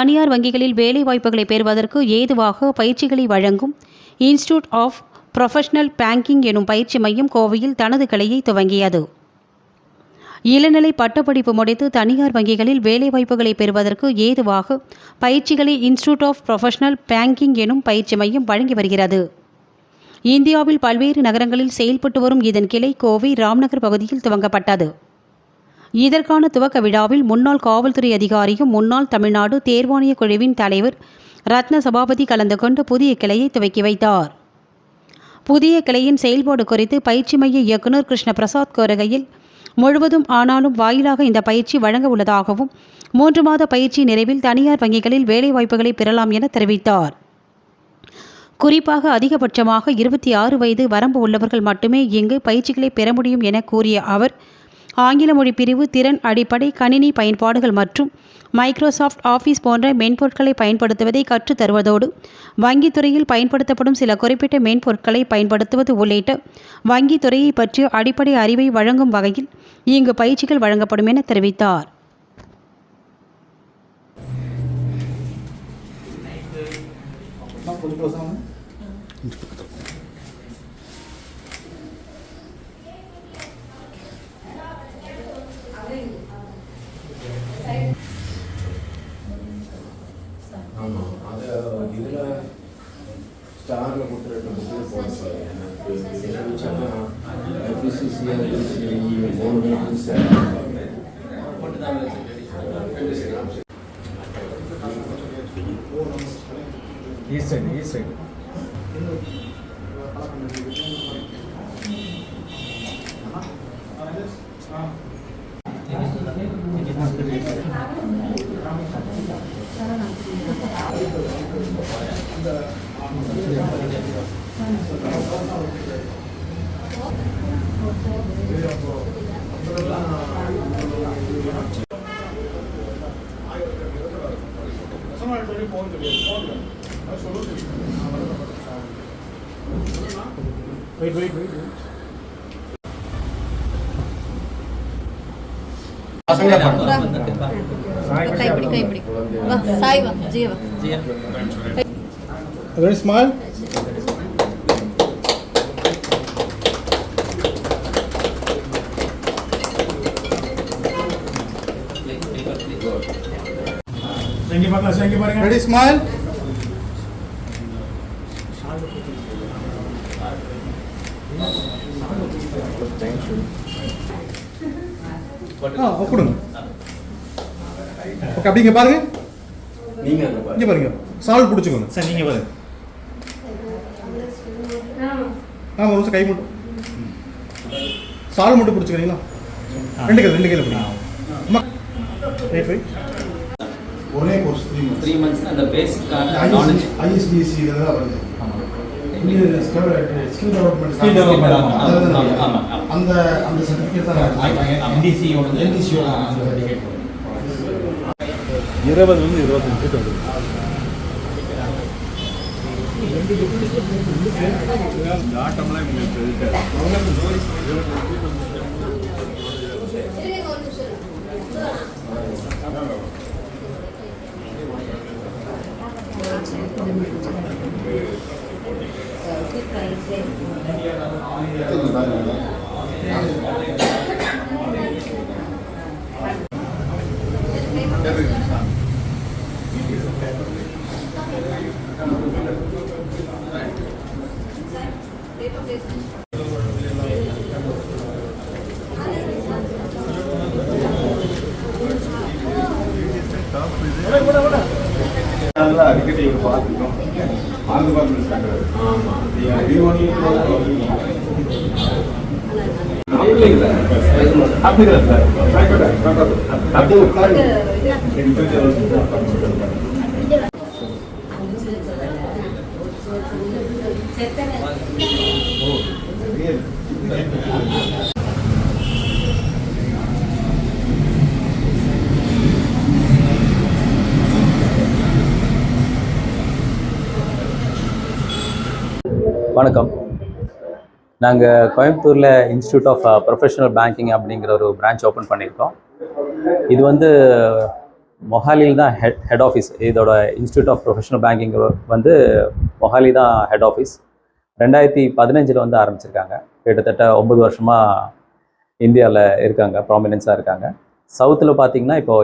தனியார் வங்கிகளில் வேலைவாய்ப்புகளை பெறுவதற்கு ஏதுவாக பயிற்சிகளை வழங்கும் இன்ஸ்டிடியூட் ஆஃப் ப்ரொஃபஷனல் பேங்கிங் எனும் பயிற்சி மையம் கோவையில் தனது கிளையை துவங்கியது. இளநிலை பட்டப்படிப்பு முடித்து தனியார் வங்கிகளில் வேலைவாய்ப்புகளை பெறுவதற்கு ஏதுவாக பயிற்சிகளை இன்ஸ்டிடியூட் ஆஃப் ப்ரொஃபஷனல் பேங்கிங் எனும் பயிற்சி மையம் வழங்கி வருகிறது. இந்தியாவில் பல்வேறு நகரங்களில் செயல்பட்டு வரும் இதன் கிளை கோவை ராம்நகர் பகுதியில் துவங்கப்பட்டது. இதற்கான துவக்க விழாவில் முன்னாள் காவல்துறை அதிகாரியும் முன்னாள் தமிழ்நாடு தேர்வாணைய குழுவின் தலைவர் ரத்ன சபாபதி கலந்து கொண்டு புதிய கிளையை துவக்கி வைத்தார். புதிய கிளையின் செயல்பாடு குறித்து பயிற்சி மைய இயக்குநர் கிருஷ்ண பிரசாத் கோருகையில் முழுவதும் ஆனாலும் வாயிலாக இந்த பயிற்சி வழங்க உள்ளதாகவும் மூன்று மாத பயிற்சி நிறைவில் தனியார் வங்கிகளில் வேலைவாய்ப்புகளை பெறலாம் என தெரிவித்தார். குறிப்பாக அதிகபட்சமாக இருபத்தி ஆறு வயது வரம்பு உள்ளவர்கள் மட்டுமே இங்கு பயிற்சிகளை பெற முடியும் என கூறிய அவர் ஆங்கில மொழி பிரிவு திறன் அடிப்படை கணினி பயன்பாடுகள் மற்றும் மைக்ரோசாஃப்ட் ஆஃபீஸ் போன்ற மென்பொருட்களை பயன்படுத்துவதை கற்றுத் தருவதோடு வங்கித் துறையில் பயன்படுத்தப்படும் சில குறிப்பிட்ட மென்பொருட்களை பயன்படுத்துவது உள்ளிட்ட வங்கித் துறையை பற்றிய அடிப்படை அறிவை வழங்கும் வகையில் இங்கு பயிற்சிகள் வழங்கப்படும் என தெரிவித்தார். ஸ்டாரில் கொடுத்து ரெண்டு புக்கில் போட சொல்லி. எனக்கு என்னன்னு எஃபிசிசி மூணு meetings east side east side wait wait wait பசங்க பண்ணலாம் கைப்பிடி கைப்பிடி வா சாய் வா ஜீவ வா. வெரி ஸ்மால் செஞ்சு பார்க்கலாம் செஞ்சு பாருங்க ரெடி ஸ்மைல் ஆ கொடுங்க ஓகே அப்படிங்க பாருங்க. நீங்கள் அந்த இங்கே பாருங்க. சால்வ் பிடிச்சிக்கோங்க. சார் நீங்கள் பாருங்க. ஆ ஒரு கை மட்டும் சால்வ் மட்டும் பிடிச்சிக்கிறீங்களா? ரெண்டு கையில் ரெண்டு கையில் ரைட் ஒரே course three months three months அந்த பேசிக்கான நாலேஜ் ஐஎஸ்பிஎஸ்சி இதெல்லாம் வருது ஸ்கில் டெவலப்மெண்ட். அந்த அந்த சர்டிஃபிகேட் தான் என்டிசியோட NDC யோட சர்டிஃபிகேட் இருபதுலேருந்து இருபத்தஞ்சு வருது. ஆட்டம்லாம் எங்களுக்கு இருக்காது அதெல்லாம் அடிக்கடி இவர் பார்த்துக்கணும் ஆந்து பார்த்து ஆமாம் அப்படிங்களா சார் அப்படியே உட்காருங்க வணக்கம். நாங்கள் கோயம்புத்தூரில் இன்ஸ்டியூட் ஆஃப் ப்ரொஃபஷனல் பேங்கிங் அப்படிங்கிற ஒரு பிரான்ச் ஓப்பன் பண்ணியிருக்கோம். இது வந்து மொஹாலியில் தான் ஹெட் ஹெட் ஆஃபீஸ் இதோட இன்ஸ்டியூட் ஆஃப் ப்ரொஃபஷனல் பேங்கிங் வந்து மொஹாலி தான் ஹெட் ஆஃபீஸ் ரெண்டாயிரத்தி பதினஞ்சில் வந்து ஆரம்பிச்சிருக்காங்க. கிட்டத்தட்ட ஒம்பது வருஷமாக இந்தியாவில் இருக்காங்க ப்ராமினன்ஸாக இருக்காங்க. சவுத்தில் பார்த்தீங்கன்னா இப்போ